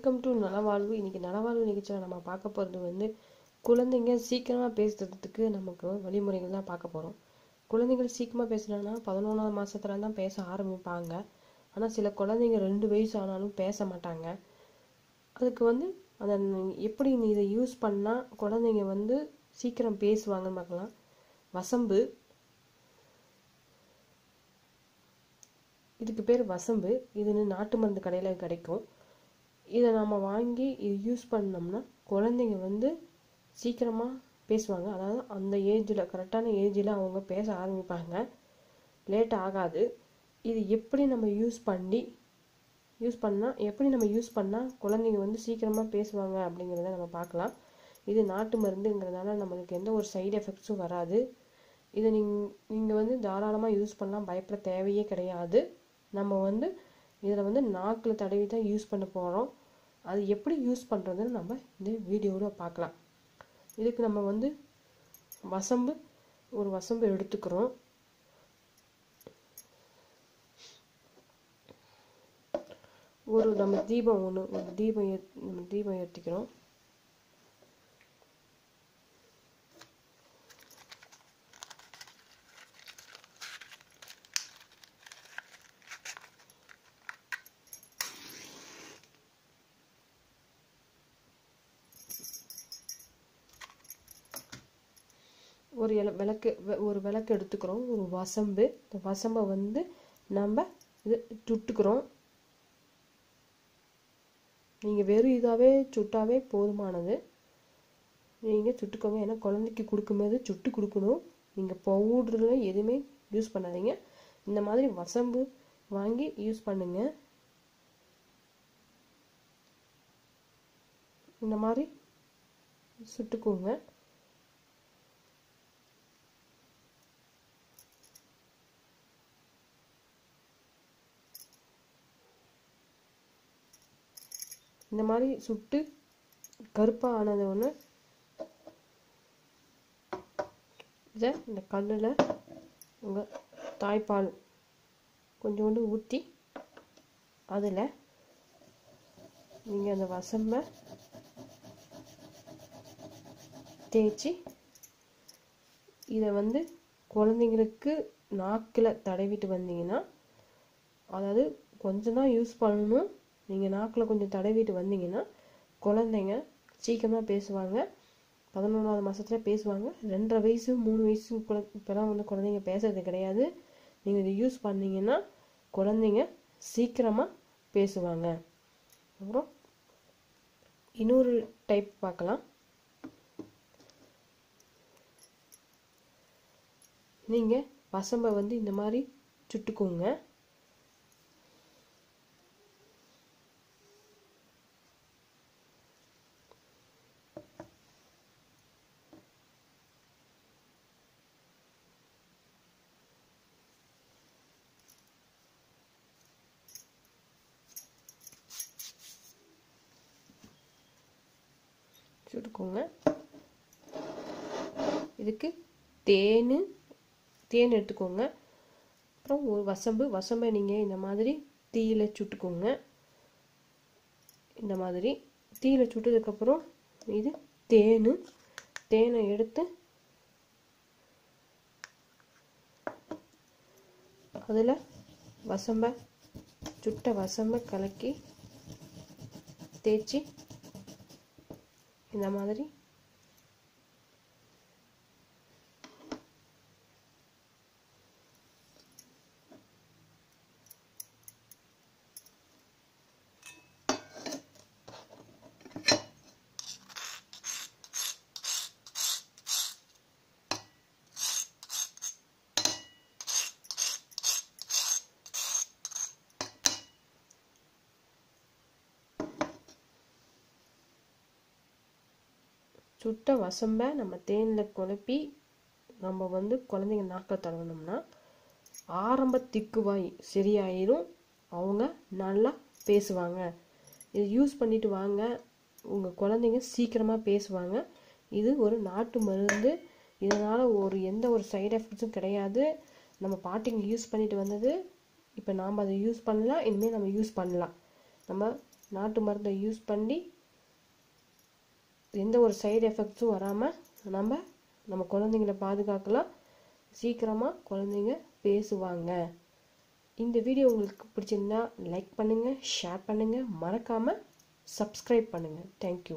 Welcome to நலவாழ்வு. இன்றைக்கி நலவாழ்வு நிகழ்ச்சியில் நம்ம பார்க்க போகிறது வந்து குழந்தைங்க சீக்கிரமாக பேசுறதுக்கு நமக்கு வழிமுறைகள் தான் பார்க்க போகிறோம் குழந்தைகள் சீக்கிரமாக பேசுனாங்கன்னா பதினொன்றாவது மாதத்துல தான் பேச ஆரம்பிப்பாங்க. ஆனால் சில குழந்தைங்க ரெண்டு வயசு ஆனாலும் பேச மாட்டாங்க. அதுக்கு வந்து அதை எப்படி நீ இதை யூஸ் பண்ணால் குழந்தைங்க வந்து சீக்கிரம் பேசுவாங்கன்னு பார்க்கலாம். வசம்பு. இதுக்கு பேர் வசம்பு. இதுன்னு நாட்டு மருந்து கடையில் கிடைக்கும். இதை நம்ம வாங்கி இது யூஸ் பண்ணோம்னா குழந்தைங்க வந்து சீக்கிரமாக பேசுவாங்க. அதாவது அந்த ஏஜில் கரெக்டான ஏஜில் அவங்க பேச ஆரம்பிப்பாங்க. லேட் ஆகாது. இது எப்படி நம்ம யூஸ் பண்ணி யூஸ் பண்ணால் எப்படி நம்ம யூஸ் பண்ணால் குழந்தைங்க வந்து சீக்கிரமாக பேசுவாங்க அப்படிங்கிறத நம்ம பார்க்கலாம். இது நாட்டு மருந்துங்கிறதுனால நம்மளுக்கு எந்த ஒரு சைடு எஃபெக்ட்ஸும் வராது. இதை நீங் நீங்கள் வந்து தாராளமாக யூஸ் பண்ணலாம். பயப்பட தேவையே கிடையாது. நம்ம வந்து இதில் வந்து நாக்கில் தடவி தான் யூஸ் பண்ண போகிறோம் அது எப்படி யூஸ் பண்ணுறதுன்னு நம்ம இந்த வீடியோவில் பார்க்கலாம். இதுக்கு நம்ம வந்து வசம்பு ஒரு வசம்பு எடுத்துக்கிறோம். ஒரு நம்ம தீபம் ஒன்று ஒரு தீபம் ஏத் நம்ம தீபம் ஏற்றிக்கிறோம் ஒரு இல விளக்கு வெ- ஒரு விளக்கு எடுத்துக்கிறோம். ஒரு வசம்பு. இந்த வசம்பை வந்து நம்ம இது சுட்டுக்கிறோம். நீங்கள் வெறும் இதாகவே சுட்டாவே போதுமானது. நீங்கள் சுட்டுக்கோங்க. ஏன்னா குழந்தைக்கு கொடுக்கும்போது சுட்டு கொடுக்கணும். நீங்கள் பவுடரில் எதுவுமே யூஸ் பண்ணாதீங்க. இந்த மாதிரி வசம்பு வாங்கி யூஸ் பண்ணுங்க. இந்த மாதிரி சுட்டுக்கோங்க. இந்த மாதிரி சுட்டு கருப்பாக ஆனது ஒன்று இதை இந்த கல்லில் உங்கள் தாய்ப்பால் கொஞ்சோண்டு ஊற்றி அதில் நீங்கள் அந்த வசம்பை தேய்ச்சி இதை வந்து குழந்தைங்களுக்கு நாக்கில் தடவிட்டு வந்தீங்கன்னா அதாவது கொஞ்சம் தான் யூஸ் பண்ணணும். நீங்கள் நாக்கில் கொஞ்சம் தடவிட்டு வந்தீங்கன்னா குழந்தைங்க சீக்கிரமாக பேசுவாங்க. பதினொன்றாவது மாதத்தில் பேசுவாங்க. ரெண்டரை வயசு மூணு வயசு குழ இப்போலாம் வந்து குழந்தைங்க பேசுறது கிடையாது. நீங்கள் இதை யூஸ் பண்ணீங்கன்னா குழந்தைங்க சீக்கிரமாக பேசுவாங்க. அப்புறம் இன்னொரு டைப் பார்க்கலாம். நீங்கள் பசம்பை வந்து இந்த மாதிரி சுட்டுக்கோங்க. சுட்டுக்கோங்க இதுக்கு தேன் தேன் எடுத்துக்கோங்க. அப்புறம் ஒரு வசம்பு வசம்பை நீங்கள் இந்த மாதிரி தீயில் சுட்டுக்கோங்க. இந்த மாதிரி தீயில சுட்டதுக்கப்புறம் இது தேன். தேனை எடுத்து அதில் வசம்பை சுட்ட வசம்பை கலக்கி தேய்ச்சி இந்த மாதிரி சுட்ட வசம்பை நம்ம தேனில் குழப்பி நம்ம வந்து குழந்தைங்க நாக்க தடவினோம்னா ஆரம்ப திக்குவாய் சரியாயிரும். அவங்க நல்லா பேசுவாங்க. இது யூஸ் பண்ணிட்டு வாங்க. உங்கள் குழந்தைங்க சீக்கிரமாக பேசுவாங்க. இது ஒரு நாட்டு மருந்து. இதனால் ஒரு எந்த ஒரு சைடு எஃபெக்ட்ஸும் கிடையாது. நம்ம பாட்டிங்க யூஸ் பண்ணிட்டு வந்தது. இப்போ நாம் அதை யூஸ் பண்ணலாம். இனிமேல் நம்ம யூஸ் பண்ணலாம். நம்ம நாட்டு மருந்தை யூஸ் பண்ணி எந்த ஒரு சைடு எஃபெக்ட்ஸும் வராமல் நம்ம நம்ம குழந்தைங்கள பாதுகாக்கலாம். சீக்கிரமாக குழந்தைங்க பேசுவாங்க. இந்த வீடியோ உங்களுக்கு பிடிச்சிருந்தா லைக் பண்ணுங்கள் ஷேர் பண்ணுங்கள் மறக்காமல் சப்ஸ்கிரைப் பண்ணுங்கள் தேங்க்யூ